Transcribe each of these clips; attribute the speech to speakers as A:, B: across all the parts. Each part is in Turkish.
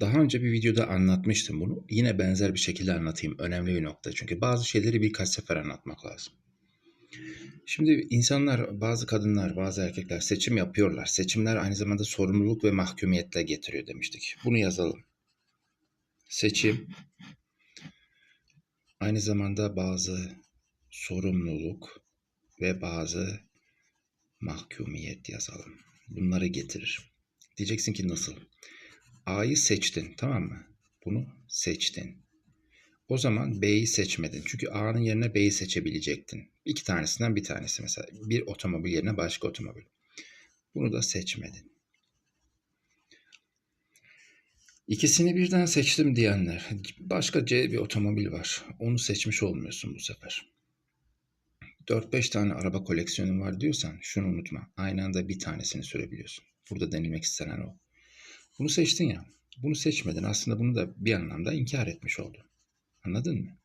A: Daha önce bir videoda anlatmıştım bunu. Yine benzer bir şekilde anlatayım. Önemli bir nokta. Çünkü bazı şeyleri birkaç sefer anlatmak lazım. Şimdi insanlar, bazı kadınlar, bazı erkekler seçim yapıyorlar. Seçimler aynı zamanda sorumluluk ve mahkumiyetle getiriyor demiştik. Bunu yazalım. Seçim aynı zamanda bazı sorumluluk ve bazı mahkumiyet yazalım. Bunları getirir. Diyeceksin ki nasıl? A'yı seçtin tamam mı? Bunu seçtin. O zaman B'yi seçmedin. Çünkü A'nın yerine B'yi seçebilecektin. İki tanesinden bir tanesi mesela. Bir otomobil yerine başka otomobil. Bunu da seçmedin. İkisini birden seçtim diyenler. Başka C bir otomobil var. Onu seçmiş olmuyorsun bu sefer. 4-5 tane araba koleksiyonun var diyorsan şunu unutma. Aynı anda bir tanesini sürebiliyorsun. Burada denilmek istenen o. Bunu seçtin ya. Bunu seçmedin. Aslında bunu da bir anlamda inkar etmiş oldun. Anladın mı?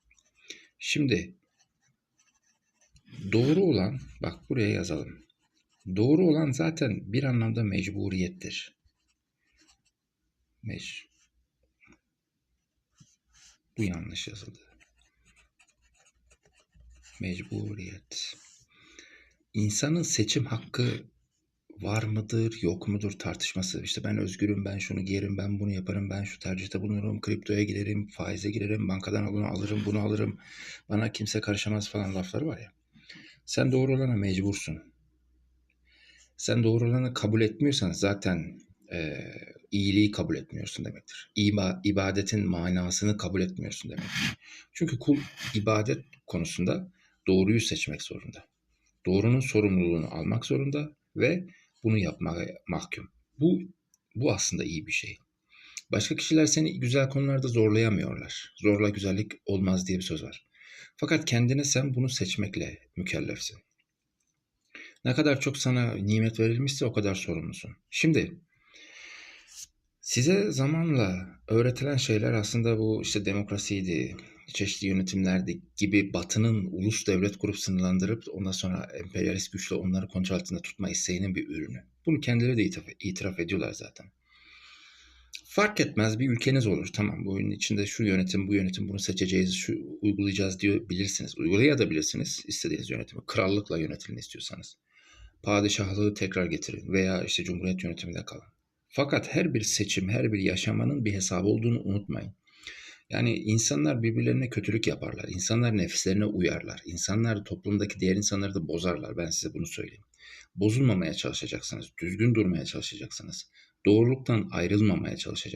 A: Şimdi doğru olan bak buraya yazalım. Doğru olan zaten bir anlamda mecburiyettir. Mec bu yanlış yazıldı. Mecburiyet. İnsanın seçim hakkı var mıdır, yok mudur tartışması. İşte ben özgürüm, ben şunu giyerim, ben bunu yaparım, ben şu tercihte bulunurum, kriptoya girerim, faize girerim, bankadan bunu alırım, bunu alırım, bana kimse karışamaz falan lafları var ya. Sen doğru olana mecbursun. Sen doğru olanı kabul etmiyorsan zaten e, iyiliği kabul etmiyorsun demektir. İba, ibadetin manasını kabul etmiyorsun demektir. Çünkü kul ibadet konusunda doğruyu seçmek zorunda. Doğrunun sorumluluğunu almak zorunda ve bunu yapmaya mahkum. Bu bu aslında iyi bir şey. Başka kişiler seni güzel konularda zorlayamıyorlar. Zorla güzellik olmaz diye bir söz var. Fakat kendine sen bunu seçmekle mükellefsin. Ne kadar çok sana nimet verilmişse o kadar sorumlusun. Şimdi size zamanla öğretilen şeyler aslında bu işte demokrasiydi, çeşitli yönetimlerdi gibi Batı'nın ulus devlet kurup sınırlandırıp ondan sonra emperyalist güçle onları kontrol altında tutma isteğinin bir ürünü. Bunu kendileri de itiraf, itiraf ediyorlar zaten. Fark etmez bir ülkeniz olur. Tamam bu oyunun içinde şu yönetim, bu yönetim bunu seçeceğiz, şu uygulayacağız diyor bilirsiniz. Uygulayabilirsiniz istediğiniz yönetimi. Krallıkla yönetilin istiyorsanız. Padişahlığı tekrar getirin veya işte cumhuriyet yönetiminde kalın. Fakat her bir seçim, her bir yaşamanın bir hesabı olduğunu unutmayın. Yani insanlar birbirlerine kötülük yaparlar. İnsanlar nefislerine uyarlar. İnsanlar toplumdaki diğer insanları da bozarlar. Ben size bunu söyleyeyim. Bozulmamaya çalışacaksınız. Düzgün durmaya çalışacaksınız. Doğruluktan ayrılmamaya çalışacaksınız.